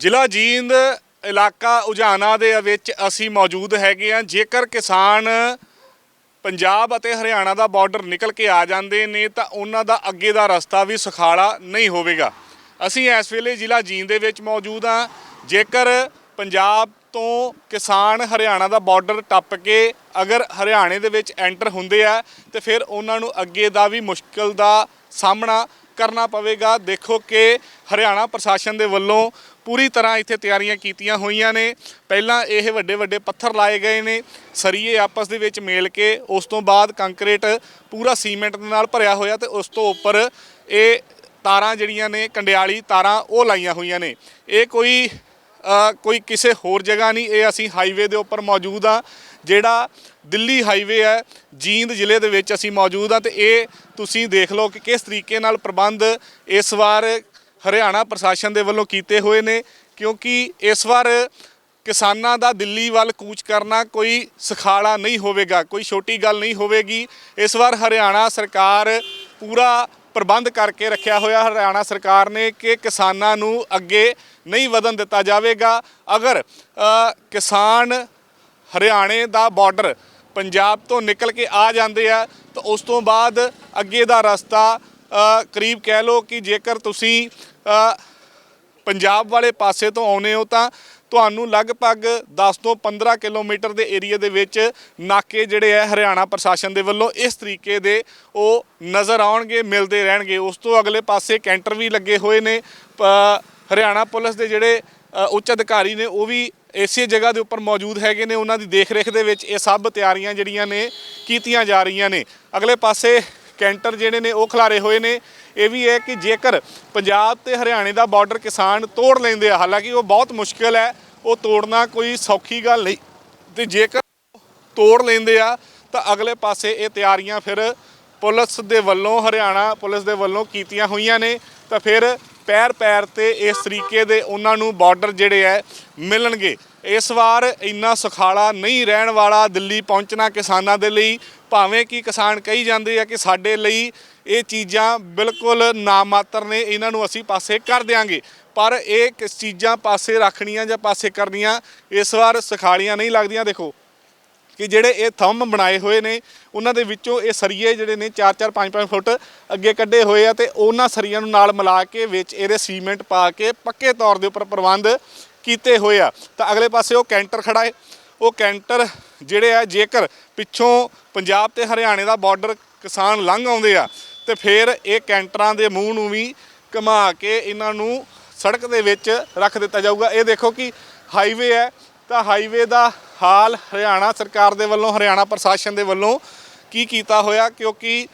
ਜ਼ਿਲ੍ਹਾ ਜੀਂਦ ਇਲਾਕਾ ਉਜਾਨਾ ਦੇ ਵਿੱਚ ਅਸੀਂ ਮੌਜੂਦ ਹੈਗੇ ਆ ਜੇਕਰ ਕਿਸਾਨ ਪੰਜਾਬ ਅਤੇ ਹਰਿਆਣਾ ਦਾ ਬਾਰਡਰ ਨਿਕਲ ਕੇ ਆ ਜਾਂਦੇ ਨੇ ਤਾਂ ਉਹਨਾਂ ਦਾ ਅੱਗੇ ਦਾ ਰਸਤਾ ਵੀ ਸੁਖਾਲਾ ਨਹੀਂ ਹੋਵੇਗਾ। ਅਸੀਂ ਇਸ ਵੇਲੇ ਜ਼ਿਲ੍ਹਾ ਜੀਂਦ ਦੇ ਵਿੱਚ ਮੌਜੂਦ ਆ ਜੇਕਰ ਪੰਜਾਬ ਤੋਂ ਕਿਸਾਨ ਹਰਿਆਣਾ ਦਾ ਬਾਰਡਰ ਟੱਪ ਕੇ ਅਗਰ ਹਰਿਆਣੇ ਦੇ ਵਿੱਚ ਐਂਟਰ ਹੁੰਦੇ ਆ, ਤੇ ਫਿਰ ਉਹਨਾਂ ਨੂੰ ਅੱਗੇ ਦਾ ਵੀ ਮੁਸ਼ਕਲ ਦਾ ਸਾਹਮਣਾ ਕਰਨਾ ਪਵੇਗਾ। ਦੇਖੋ ਕਿ ਹਰਿਆਣਾ ਪ੍ਰਸ਼ਾਸਨ ਦੇ ਵੱਲੋਂ ਪੂਰੀ ਤਰ੍ਹਾਂ ਇੱਥੇ ਤਿਆਰੀਆਂ ਕੀਤੀਆਂ ਹੋਈਆਂ ਨੇ। ਪਹਿਲਾਂ ਇਹ ਵੱਡੇ ਵੱਡੇ ਪੱਥਰ ਲਾਏ ਗਏ ਨੇ, ਸਰੀਏ ਆਪਸ ਦੇ ਵਿੱਚ ਮੇਲ ਕੇ, ਉਸ ਤੋਂ ਬਾਅਦ ਕੰਕਰੀਟ ਪੂਰਾ ਸੀਮੈਂਟ ਦੇ ਨਾਲ ਭਰਿਆ ਹੋਇਆ ਤੇ ਉਸ ਤੋਂ ਉੱਪਰ ਇਹ ਤਾਰਾਂ ਜਿਹੜੀਆਂ ਨੇ, ਕੰਡਿਆਲੀ ਤਾਰਾਂ ਉਹ ਲਾਈਆਂ ਹੋਈਆਂ ਨੇ। ਇਹ ਕੋਈ ਕੋਈ ਕਿਸੇ ਹੋਰ ਜਗ੍ਹਾ ਨਹੀਂ, ਇਹ ਅਸੀਂ ਹਾਈਵੇ ਦੇ ਉੱਪਰ ਮੌਜੂਦ ਆ, ਜਿਹੜਾ ਦਿੱਲੀ ਹਾਈਵੇ ਹੈ, ਜੀਂਦ ਜ਼ਿਲ੍ਹੇ ਦੇ ਵਿੱਚ ਅਸੀਂ ਮੌਜੂਦ ਆ, ਤੇ ਇਹ ਤੁਸੀਂ ਦੇਖ ਲਓ ਕਿ ਕਿਸ ਤਰੀਕੇ ਨਾਲ ਪ੍ਰਬੰਧ ਇਸ ਵਾਰ ਹਰਿਆਣਾ ਪ੍ਰਸ਼ਾਸਨ ਦੇ ਵੱਲੋਂ ਕੀਤੇ ਹੋਏ ਨੇ, ਕਿਉਂਕਿ ਇਸ ਵਾਰ ਕਿਸਾਨਾਂ ਦਾ ਦਿੱਲੀ ਵੱਲ ਕੂਚ ਕਰਨਾ ਕੋਈ ਸਖਾਲਾ ਨਹੀਂ ਹੋਵੇਗਾ, ਕੋਈ ਛੋਟੀ ਗੱਲ ਨਹੀਂ ਹੋਵੇਗੀ। ਇਸ ਵਾਰ ਹਰਿਆਣਾ ਸਰਕਾਰ ਪੂਰਾ ਪ੍ਰਬੰਧ ਕਰਕੇ ਰੱਖਿਆ ਹੋਇਆ ਹਰਿਆਣਾ ਸਰਕਾਰ ਨੇ ਕਿ ਕਿਸਾਨਾਂ ਨੂੰ ਅੱਗੇ ਨਹੀਂ ਵਧਣ ਦਿੱਤਾ ਜਾਵੇਗਾ। ਅਗਰ ਕਿਸਾਨ ਹਰਿਆਣੇ ਦਾ ਬਾਰਡਰ ਪੰਜਾਬ ਤੋਂ ਨਿਕਲ ਕੇ ਆ ਜਾਂਦੇ ਆ, ਤਾਂ ਉਸ ਤੋਂ ਬਾਅਦ ਅੱਗੇ ਦਾ ਰਸਤਾ ਕਰੀਬ ਕਹਿ ਲਓ ਕਿ ਜੇਕਰ ਤੁਸੀਂ ਪੰਜਾਬ ਵਾਲੇ ਪਾਸੇ ਤੋਂ ਆਉਨੇ ਹੋ ਤਾਂ ਤੁਹਾਨੂੰ ਲਗਭਗ 10 ਤੋਂ 15 ਕਿਲੋਮੀਟਰ ਦੇ ਏਰੀਆ ਦੇ ਵਿੱਚ ਨਾਕੇ ਜਿਹੜੇ ਹੈ ਹਰਿਆਣਾ ਪ੍ਰਸ਼ਾਸਨ ਦੇ ਵੱਲੋਂ ਇਸ ਤਰੀਕੇ ਦੇ ਉਹ ਨਜ਼ਰ ਆਉਣਗੇ, ਮਿਲਦੇ ਰਹਿਣਗੇ। ਉਸ ਤੋਂ ਅਗਲੇ ਪਾਸੇ ਕੈਂਟਰ ਵੀ ਲੱਗੇ ਹੋਏ ਨੇ। ਹਰਿਆਣਾ ਪੁਲਿਸ ਦੇ ਜਿਹੜੇ ਉੱਚ ਅਧਿਕਾਰੀ ਨੇ ਉਹ ਵੀ ਇਸੇ ਜਗ੍ਹਾ ਦੇ ਉੱਪਰ ਮੌਜੂਦ ਹੈਗੇ ਨੇ। ਉਹਨਾਂ ਦੀ ਦੇਖ-ਰੇਖ ਦੇ ਵਿੱਚ ਇਹ ਸਭ ਤਿਆਰੀਆਂ ਜਿਹੜੀਆਂ ਨੇ ਕੀਤੀਆਂ ਜਾ ਰਹੀਆਂ ਨੇ। ਅਗਲੇ ਪਾਸੇ ਕੈਂਟਰ ਜਿਹੜੇ ਨੇ ਉਹ ਖਿਲਾਰੇ ਹੋਏ ਨੇ। ਇਹ ਵੀ ਹੈ ਕਿ ਜੇਕਰ ਪੰਜਾਬ ਤੇ ਹਰਿਆਣੇ ਦਾ ਬਾਰਡਰ ਕਿਸਾਨ ਤੋੜ ਲੈਂਦੇ ਆ, ਹਾਲਾਂਕਿ ਉਹ ਬਹੁਤ ਮੁਸ਼ਕਲ ਹੈ, ਉਹ ਤੋੜਨਾ ਕੋਈ ਸੌਖੀ ਗੱਲ ਨਹੀਂ। ਤੇ ਜੇਕਰ ਤੋੜ ਲੈਂਦੇ ਆ, ਤਾਂ ਅਗਲੇ ਪਾਸੇ ਇਹ ਤਿਆਰੀਆਂ ਫਿਰ ਪੁਲਿਸ ਦੇ ਵੱਲੋਂ, ਹਰਿਆਣਾ ਪੁਲਿਸ ਦੇ ਵੱਲੋਂ ਕੀਤੀਆਂ ਹੋਈਆਂ ਨੇ। ਤਾਂ ਫਿਰ ਪੈਰ ਪੈਰ ਤੇ ਇਸ ਤਰੀਕੇ ਦੇ ਉਹਨਾਂ ਨੂੰ ਬਾਰਡਰ ਜਿਹੜੇ ਹੈ ਮਿਲਣਗੇ। ਇਸ ਵਾਰ ਇੰਨਾ ਸੁਖਾਲਾ ਨਹੀਂ ਰਹਿਣ ਵਾਲਾ ਦਿੱਲੀ ਪਹੁੰਚਣਾ ਕਿਸਾਨਾਂ ਦੇ ਲਈ, ਭਾਵੇਂ ਕਿ ਕਿਸਾਨ ਕਹੀ ਜਾਂਦੇ ਆ ਕਿ ਸਾਡੇ ਲਈ ਇਹ ਚੀਜ਼ਾਂ ਬਿਲਕੁਲ ਨਾਮਾਤਰ ਨੇ, ਇਹਨਾਂ ਨੂੰ ਅਸੀਂ ਪਾਸੇ ਕਰ ਦਿਆਂਗੇ। ਪਰ ਇਹ ਕਿਸ ਚੀਜ਼ਾਂ ਪਾਸੇ ਰੱਖਣੀਆਂ ਜਾਂ ਪਾਸੇ ਕਰਨੀਆਂ, ਇਸ ਵਾਰ ਸੁਖਾਲੀਆਂ ਨਹੀਂ ਲੱਗਦੀਆਂ। ਦੇਖੋ ਕਿ ਜਿਹੜੇ ਇਹ ਥੰਮ ਬਣਾਏ ਹੋਏ ਨੇ, ਉਹਨਾਂ ਦੇ ਵਿੱਚੋਂ ਇਹ ਸਰੀਏ ਜਿਹੜੇ ਨੇ 4-4 5-5 ਫੁੱਟ ਅੱਗੇ ਕੱਢੇ ਹੋਏ ਆ ਤੇ ਉਹਨਾਂ ਸਰੀਆਂ ਨੂੰ ਨਾਲ ਮਿਲਾ ਕੇ ਵਿੱਚ ਇਹਦੇ ਸੀਮੈਂਟ ਪਾ ਕੇ ਪੱਕੇ ਤੌਰ ਦੇ ਉੱਪਰ ਪ੍ਰਬੰਧ ਕੀਤੇ ਹੋਏ ਆ। ਤਾਂ ਅਗਲੇ ਪਾਸੇ ਉਹ ਕੈਂਟਰ ਖੜਾ ਹੈ ਉਹ ਕੈਂਟਰ ਜਿਹੜੇ ਆ, ਜੇਕਰ ਪਿੱਛੋਂ ਪੰਜਾਬ ਤੇ ਹਰਿਆਣੇ ਦਾ ਬਾਰਡਰ ਕਿਸਾਨ ਲੰਘ ਆਉਂਦੇ ਆ, ਤੇ ਫਿਰ ਇਹ ਕੈਂਟਰਾਂ ਦੇ ਮੂੰਹ ਨੂੰ ਵੀ ਘੁਮਾ ਕੇ ਇਹਨਾਂ ਨੂੰ ਸੜਕ ਦੇ ਵਿੱਚ ਰੱਖ ਦਿੱਤਾ ਜਾਊਗਾ। ਇਹ ਦੇਖੋ ਕਿ ਹਾਈਵੇ ਹੈ ਤਾਂ ਹਾਈਵੇ ਦਾ ਹਾਲ ਹਰਿਆਣਾ ਸਰਕਾਰ ਦੇ ਵੱਲੋਂ, ਹਰਿਆਣਾ ਪ੍ਰਸ਼ਾਸਨ ਦੇ ਵੱਲੋਂ ਕੀ ਕੀਤਾ ਹੋਇਆ? ਕਿਉਂਕਿ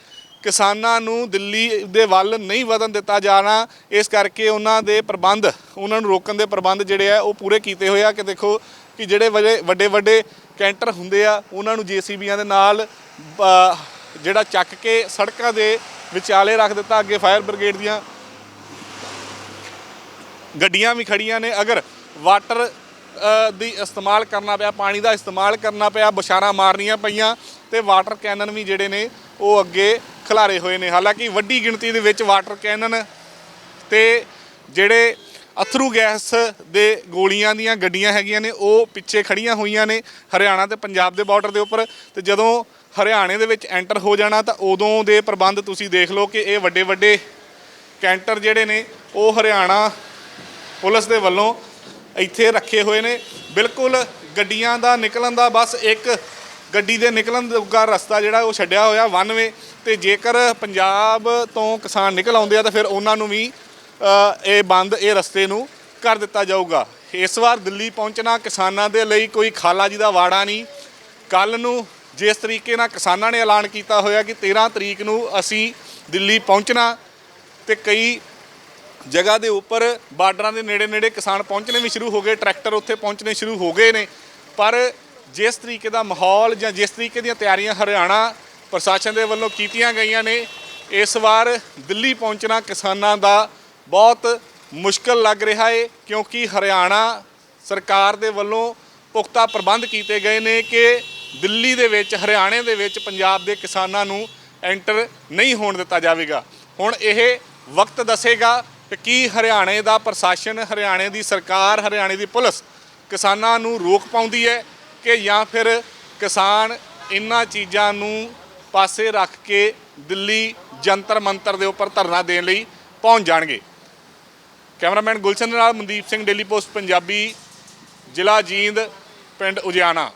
ਕਿਸਾਨਾਂ ਨੂੰ ਦਿੱਲੀ ਦੇ ਵੱਲ ਨਹੀਂ ਵਧਣ ਦਿੱਤਾ ਜਾਣਾ ਇਸ ਕਰਕੇ ਉਹਨਾਂ ਦੇ ਪ੍ਰਬੰਧ, ਉਹਨਾਂ ਨੂੰ ਰੋਕਣ ਦੇ ਪ੍ਰਬੰਧ ਜਿਹੜੇ ਆ, ਉਹ ਪੂਰੇ ਕੀਤੇ ਹੋਏ ਆ। ਕਿ ਦੇਖੋ ਕਿ ਜਿਹੜੇ ਵੱਡੇ ਵੱਡੇ ਵੱਡੇ ਕੈਂਟਰ ਹੁੰਦੇ ਆ, ਉਹਨਾਂ ਨੂੰ ਜੀਸੀਬੀਆਂ ਦੇ ਨਾਲ ਜਿਹੜਾ ਚੱਕ ਕੇ ਸੜਕਾਂ ਦੇ ਵਿਚਾਲੇ ਰੱਖ ਦਿੱਤਾ। ਅੱਗੇ ਫਾਇਰ ਬ੍ਰਿਗੇਡ ਦੀਆਂ ਗੱਡੀਆਂ ਵੀ ਖੜੀਆਂ ਨੇ। ਅਗਰ ਵਾਟਰ ਦੀ ਇਸਤੇਮਾਲ ਕਰਨਾ ਪਿਆ, ਪਾਣੀ ਦਾ ਇਸਤੇਮਾਲ ਕਰਨਾ ਪਿਆ, ਬਸ਼ਾਰਾਂ ਮਾਰਨੀਆਂ ਪਈਆਂ ਤੇ ਵਾਟਰ ਕੈਨਨ ਵੀ ਜਿਹੜੇ ਨੇ ਉਹ ਅੱਗੇ ਖਿਲਾਰੇ ਹੋਏ ਨੇ। ਹਾਲਾਂਕਿ ਵੱਡੀ ਗਿਣਤੀ ਦੇ ਵਿੱਚ ਵਾਟਰ ਕੈਨਨ ਤੇ ਜਿਹੜੇ ਅਥਰੂ ਗੈਸ ਦੇ ਗੋਲੀਆਂ ਦੀਆਂ ਗੱਡੀਆਂ ਹੈਗੀਆਂ ਨੇ, ਉਹ ਪਿੱਛੇ ਖੜੀਆਂ ਹੋਈਆਂ ਨੇ ਹਰਿਆਣਾ ਤੇ ਪੰਜਾਬ ਦੇ ਬਾਰਡਰ ਦੇ ਉੱਪਰ ਤੇ ਜਦੋਂ ਹਰਿਆਣੇ ਦੇ ਵਿੱਚ ਐਂਟਰ ਹੋ ਜਾਣਾ ਤਾਂ ਉਦੋਂ ਦੇ ਪ੍ਰਬੰਧ ਤੁਸੀਂ ਦੇਖ ਲਓ ਕਿ ਇਹ ਵੱਡੇ ਵੱਡੇ ਕੈਂਟਰ ਜਿਹੜੇ ਨੇ, ਉਹ ਹਰਿਆਣਾ ਪੁਲਿਸ ਦੇ ਵੱਲੋਂ ਇੱਥੇ ਰੱਖੇ ਹੋਏ ਨੇ। ਬਿਲਕੁਲ ਗੱਡੀਆਂ ਦਾ ਨਿਕਲਣ ਦਾ ਬਸ ਇੱਕ ਗੱਡੀ ਦੇ ਨਿਕਲਣ ਦਾ ਰਸਤਾ ਜਿਹੜਾ ਉਹ ਛੱਡਿਆ ਹੋਇਆ ਵਨ ਵੇ ਤੇ ਜੇਕਰ ਪੰਜਾਬ ਤੋਂ ਕਿਸਾਨ ਨਿਕਲ ਆਉਂਦੇ ਆ ਤਾਂ ਫਿਰ ਉਹਨਾਂ ਨੂੰ ਵੀ ਇਹ ਬੰਦ, ਇਹ ਰਸਤੇ ਨੂੰ ਕਰ ਦਿੱਤਾ ਜਾਊਗਾ। ਇਸ ਵਾਰ ਦਿੱਲੀ ਪਹੁੰਚਣਾ ਕਿਸਾਨਾਂ ਦੇ ਲਈ ਕੋਈ ਖਾਲਾ ਜੀ ਦਾ ਵਾੜਾ ਨਹੀਂ। ਕੱਲ ਨੂੰ ਜਿਸ ਤਰੀਕੇ ਨਾਲ ਕਿਸਾਨਾਂ ਨੇ ਐਲਾਨ ਕੀਤਾ ਹੋਇਆ ਕਿ 13 ਤਰੀਕ ਨੂੰ ਅਸੀਂ ਦਿੱਲੀ ਪਹੁੰਚਣਾ ਤੇ ਕਈ ਜਗ੍ਹਾ ਦੇ ਉੱਪਰ ਬਾਰਡਰਾਂ ਦੇ ਨੇੜੇ ਨੇੜੇ ਕਿਸਾਨ ਪਹੁੰਚਣੇ ਵੀ ਸ਼ੁਰੂ ਹੋ ਗਏ, ਟਰੈਕਟਰ ਉੱਥੇ ਪਹੁੰਚਣੇ ਸ਼ੁਰੂ ਹੋ ਗਏ ਨੇ। ਪਰ ਜਿਸ ਤਰੀਕੇ ਦਾ ਮਾਹੌਲ ਜਾਂ ਜਿਸ ਤਰੀਕੇ ਦੀਆਂ ਤਿਆਰੀਆਂ ਹਰਿਆਣਾ ਪ੍ਰਸ਼ਾਸਨ ਦੇ ਵੱਲੋਂ ਕੀਤੀਆਂ ਗਈਆਂ ਨੇ, ਇਸ ਵਾਰ ਦਿੱਲੀ ਪਹੁੰਚਣਾ ਕਿਸਾਨਾਂ ਦਾ ਬਹੁਤ ਮੁਸ਼ਕਲ ਲੱਗ ਰਿਹਾ ਹੈ ਕਿਉਂਕਿ ਹਰਿਆਣਾ ਸਰਕਾਰ ਦੇ ਵੱਲੋਂ ਪੁਖਤਾ ਪ੍ਰਬੰਧ ਕੀਤੇ ਗਏ ਨੇ ਕਿ ਦਿੱਲੀ ਦੇ ਵਿੱਚ, ਹਰਿਆਣੇ ਦੇ ਵਿੱਚ ਪੰਜਾਬ ਦੇ ਕਿਸਾਨਾਂ ਨੂੰ ਐਂਟਰ ਨਹੀਂ ਹੋਣ ਦਿੱਤਾ ਜਾਵੇਗਾ। ਹੁਣ ਇਹ ਵਕਤ ਦੱਸੇਗਾ ਕਿ ਕੀ ਹਰਿਆਣੇ ਦਾ ਪ੍ਰਸ਼ਾਸਨ, ਹਰਿਆਣੇ ਦੀ ਸਰਕਾਰ, ਹਰਿਆਣੇ ਦੀ ਪੁਲਿਸ ਕਿਸਾਨਾਂ ਨੂੰ ਰੋਕ ਪਾਉਂਦੀ ਹੈ ਕਿ ਜਾਂ ਫਿਰ ਕਿਸਾਨ ਇਹਨਾਂ ਚੀਜ਼ਾਂ ਨੂੰ ਪਾਸੇ ਰੱਖ ਕੇ ਦਿੱਲੀ ਜੰਤਰ ਮੰਤਰ ਦੇ ਉੱਪਰ ਧਰਨਾ ਦੇਣ ਲਈ ਪਹੁੰਚ ਜਾਣਗੇ? ਕੈਮਰਾਮੈਨ ਗੁਲਸ਼ਨ ਦੇ ਨਾਲ ਮਨਦੀਪ ਸਿੰਘ, ਡੇਲੀ ਪੋਸਟ, ਪੰਜਾਬੀ, ਜ਼ਿਲ੍ਹਾ ਜੀਂਦ, ਪਿੰਡ ਉਜਿਆਣਾ।